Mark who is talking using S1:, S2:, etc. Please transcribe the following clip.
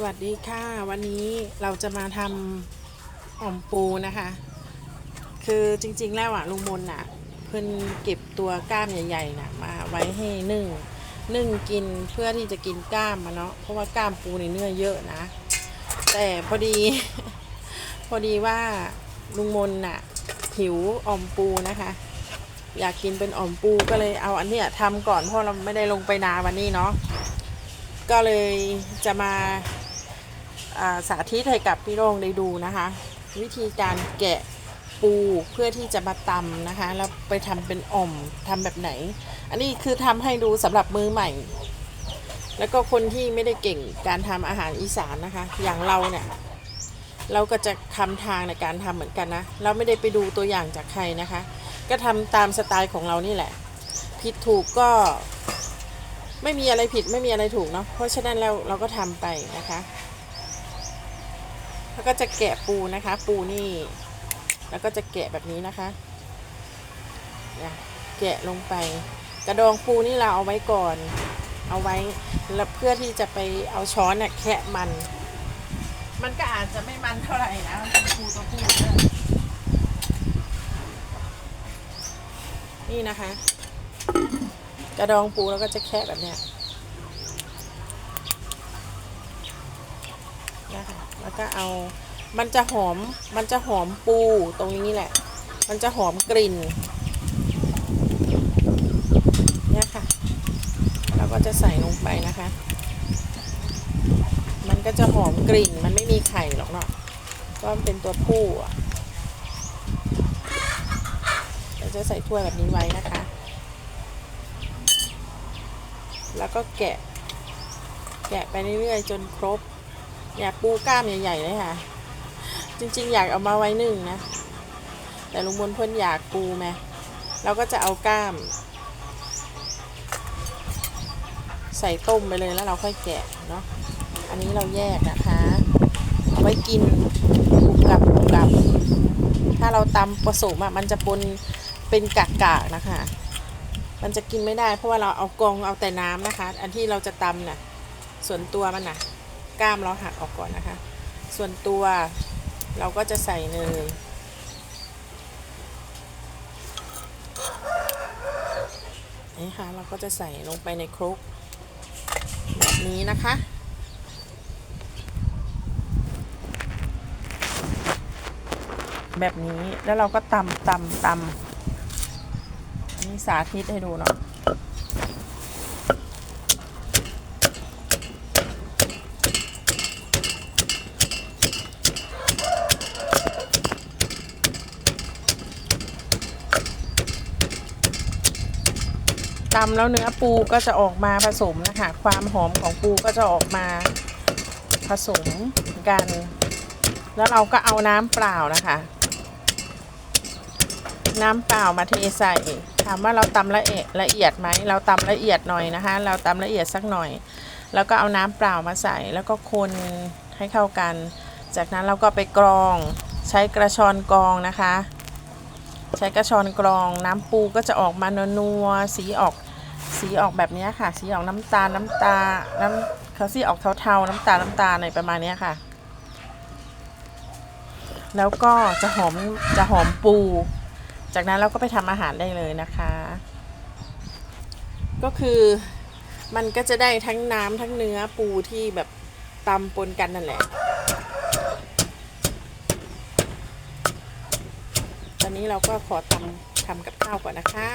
S1: สวัสดีค่ะ วันนี้เราจะมาทำอ่อมปูนะคะ คือจริงๆแล้วอะลุงมนอะเพิ่นเก็บตัวกล้ามใหญ่ๆน่ะมาไว้ให้นึ่งนึ่งกินเพื่อที่จะกินกล้ามมาเนาะเพราะว่ากล้ามปูในเนื้อเยอะนะ แต่พอดี พอดีว่าลุงมนน่ะหิวอ่อมปูนะคะ อยากกินเป็นอ่อมปูก็เลยเอาอันเนี้ยทำก่อนเพราะเราไม่ได้ลงไปนาวันนี้เนาะก็เลยจะมา สาธิตให้กับพี่โรงได้ดูนะคะ วิธีการแกะปูเพื่อที่จะมาตำนะคะ แล้วไปทำเป็นอ่อมทำแบบไหน อันนี้คือทำให้ดูสำหรับมือใหม่ แล้วก็คนที่ไม่ได้เก่งการทำอาหารอีสานนะคะ อย่างเราเนี่ยเราก็จะทำทางในการทำเหมือนกันนะ เราไม่ได้ไปดูตัวอย่างจากใครนะคะ ก็ทำตามสไตล์ของเรานี่แหละ ผิดถูกก็ไม่มีอะไรผิดไม่มีอะไรถูกเนาะเพราะฉะนั้นเราเราก็ทำไปนะคะ แล้วก็จะแกะปูนะคะ ปูนี่ แล้วก็จะแกะแบบนี้นะคะเนี่ยแกะลงไป กระดองปูนี่เราเอาไว้ก่อน เอาไว้แล้วเพื่อที่จะไปเอาช้อนน่ะแคะมัน มันก็อาจจะไม่มันเท่าไหร่นะมันเป็นปูตัวผู้นะนี่นะคะ กระดองปูแล้วก็จะแคะแบบเนี้ย นะคะแล้วก็เอามันจะหอมมันจะหอมปูตรงนี้แหละ มันจะหอมกลิ่นเนี่ยค่ะเราก็จะใส่ลงไปนะคะ มันก็จะหอมกลิ่นมันไม่มีไข่หรอกเนาะเพราะมันเป็นตัวผู้อะเราจะใส่ถ้วยแบบนี้ไว้นะคะ แล้วก็แกะ แกะไปเรื่อยๆจนครบ อยากปูกล้ามใหญ่ๆเลยค่ะ จริงๆ อยากเอามาไว้หนึ่งนะ แต่ลุงมนเพื่อนอยากปูไหมเราก็จะเอากล้าม ใส่ต้มไปเลยแล้วเราค่อยแกะเนาะ อันนี้เราแยกนะคะเอาไว้กินกรุบกับกรุบกับ ถ้าเราตำผสมอะมันจะปนเป็นกากๆนะคะ มันจะกินไม่ได้เพราะว่าเราเอากองเอาแต่น้ำนะคะ อันที่เราจะตำน่ะ ส่วนตัวมันน่ะ กล้ามเราหักออกก่อนนะคะ ส่วนตัวเราก็จะใส่เนยนี่ค่ะเราก็จะใส่ลงไปในครกแบบนี้นะคะแบบนี้แล้วเราก็ตำตำตำอันนี้สาธิตให้ดูเนาะ ตำแล้วเนื้อปูก็จะออกมาผสมนะคะความหอมของปูก็จะออกมาผสมกัน แล้วเราก็เอาน้ำเปล่านะคะ น้ำเปล่ามาเทใส่ถามว่าเราตำละเอียดละเอียดไหมเราตำละเอียดหน่อยนะคะ เราตำละเอียดสักหน่อย แล้วก็เอาน้ำเปล่ามาใส่แล้วก็คนให้เข้ากัน จากนั้นเราก็ไปกรองใช้กระชอนกรองนะคะ ใช้กระชอนกรองน้ำปูก็จะออกมานัวๆสีออกสีออกแบบนี้ค่ะ สีออกน้ำตาลน้ำตา น้ำเขาสีออกเทาๆ น้ำตาลน้ำตาลอะไรประมาณนี้ค่ะ แล้วก็จะหอมจะหอมปู จากนั้นเราก็ไปทำอาหารได้เลยนะคะ ก็คือมันก็จะได้ทั้งน้ำทั้งเนื้อปูที่แบบตำปนกันนั่นแหละ อนนี้เราก็ขอทำทำกับข้าวก่อนนะคะ